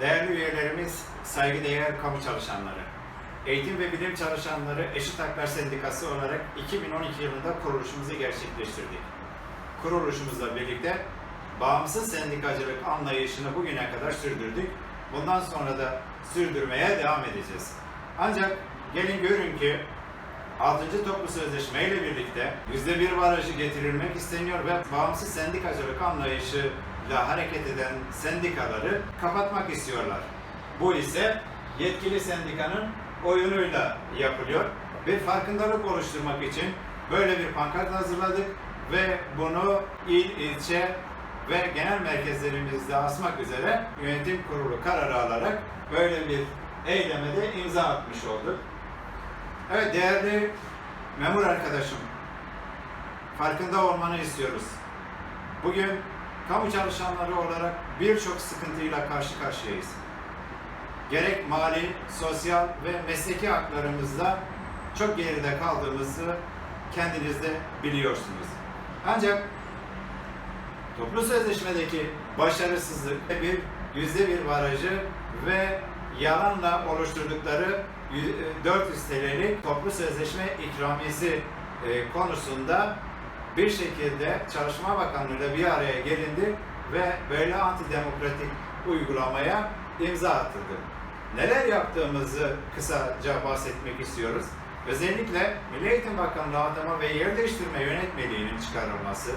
Değerli üyelerimiz, saygıdeğer kamu çalışanları, eğitim ve bilim çalışanları Eşit Haklar Sendikası olarak 2012 yılında kuruluşumuzu gerçekleştirdik. Kuruluşumuzla birlikte bağımsız sendikacılık anlayışını bugüne kadar sürdürdük. Bundan sonra da sürdürmeye devam edeceğiz. Ancak gelin görün ki 6. toplu sözleşme ile birlikte %1 barajı getirilmek isteniyor ve bağımsız sendikacılık anlayışıyla hareket eden sendikaları kapatmak istiyorlar. Bu ise yetkili sendikanın oyunuyla yapılıyor ve farkındalık oluşturmak için böyle bir pankart hazırladık ve bunu il, ilçe ve genel merkezlerimizde asmak üzere yönetim kurulu kararı alarak böyle bir eyleme de imza atmış olduk. Evet değerli memur arkadaşım, farkında olmanı istiyoruz. Bugün kamu çalışanları olarak birçok sıkıntıyla karşı karşıyayız. Gerek mali, sosyal ve mesleki haklarımızda çok geride kaldığımızı kendiniz de biliyorsunuz. Ancak toplu sözleşmedeki başarısızlık bir yüzde bir barajı ve yalanla oluşturdukları 400 TL'lik toplu sözleşme ikramiyesi e, konusunda bir şekilde Çalışma Bakanlığı ile bir araya gelindi ve böyle antidemokratik uygulamaya imza atıldı. Neler yaptığımızı kısaca bahsetmek istiyoruz. Özellikle Milli Eğitim Bakanlığı Atama ve Yer Değiştirme Yönetmeliğinin çıkarılması,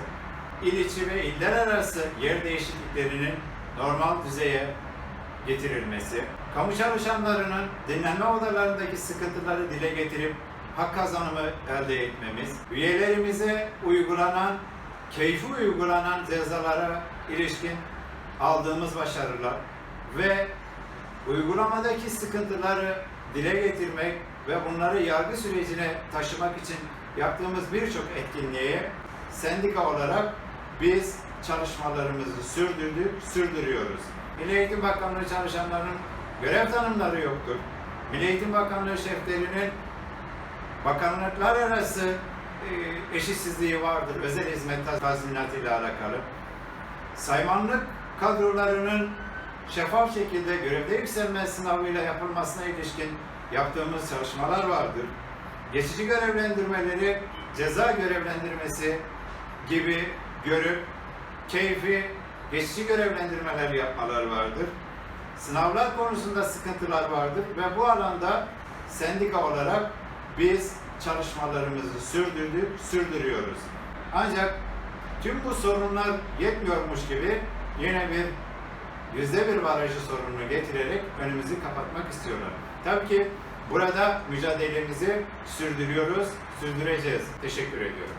il içi ve iller arası yer değişikliklerinin normal düzeye getirilmesi, kamu çalışanlarının dinlenme odalarındaki sıkıntıları dile getirip hak kazanımı elde etmemiz, üyelerimize uygulanan, keyfi uygulanan cezalara ilişkin aldığımız başarılar ve uygulamadaki sıkıntıları dile getirmek ve bunları yargı sürecine taşımak için yaptığımız birçok etkinliğe sendika olarak biz çalışmalarımızı sürdürdük, sürdürüyoruz. Milli Eğitim Bakanlığı çalışanlarının görev tanımları yoktur. Milli Eğitim Bakanlığı şeflerinin bakanlıklar arası e, eşitsizliği vardır. Özel hizmet tazminatı ile alakalı. Saymanlık kadrolarının şeffaf şekilde görevde yükselme sınavıyla yapılmasına ilişkin yaptığımız çalışmalar vardır. Geçici görevlendirmeleri ceza görevlendirmesi gibi görüp keyfi geçici görevlendirmeler yapmaları vardır. Sınavlar konusunda sıkıntılar vardır ve bu alanda sendika olarak biz çalışmalarımızı sürdürdük, sürdürüyoruz. Ancak tüm bu sorunlar yetmiyormuş gibi yine bir yüzde bir barajı sorununu getirerek önümüzü kapatmak istiyorlar. Tabii ki burada mücadelemizi sürdürüyoruz, sürdüreceğiz. Teşekkür ediyorum.